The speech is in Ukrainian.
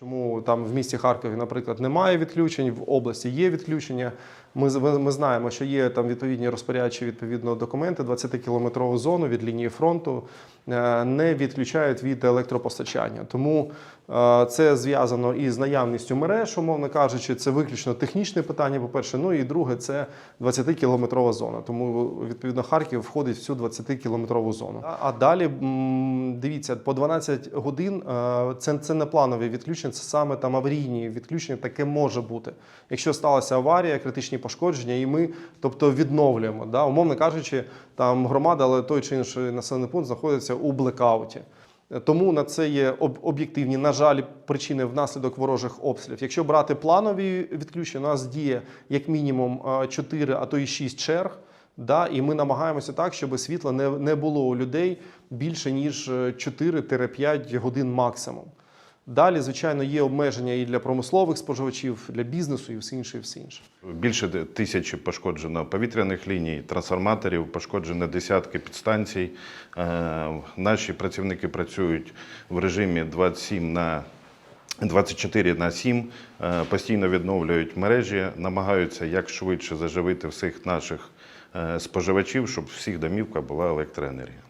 Чому там в місті Харкові, наприклад, немає відключень, в області є відключення. Ми, ми, знаємо, що є там відповідні розпорядчі відповідно документи, 20-кілометрову зону від лінії фронту е, не відключають від електропостачання. Тому це зв'язано із наявністю мереж, умовно кажучи, це виключно технічне питання. По перше, ну і друге, це 20-кілометрова зона. Тому відповідно Харків входить в цю 20-кілометрову зону. А- А далі дивіться, по 12 годин е, це, це не планові відключення, це саме там аварійні відключення. Таке може бути. Якщо сталася аварія, критичні пошкодження, і ми, тобто, відновлюємо. Да? Умовно кажучи, там громада, але той чи інший населений пункт знаходиться у блекауті. Тому на це є об'єктивні, на жаль, причини внаслідок ворожих обстрілів. Якщо брати планові відключення, у нас діє як мінімум 4, а то і 6 черг. Да, і ми намагаємося так, щоб світла не, не було у людей більше ніж е, 4-5 годин максимум. Далі, звичайно, є обмеження і для промислових споживачів, для бізнесу, і все інше, і все інше. Більше тисячі пошкоджено повітряних ліній, трансформаторів, пошкоджено десятки підстанцій. Е, Наші працівники працюють в режимі 27 на 24 на 7, е, постійно відновлюють мережі, намагаються як швидше заживити всіх наших е, споживачів, щоб всіх домівках була електроенергія.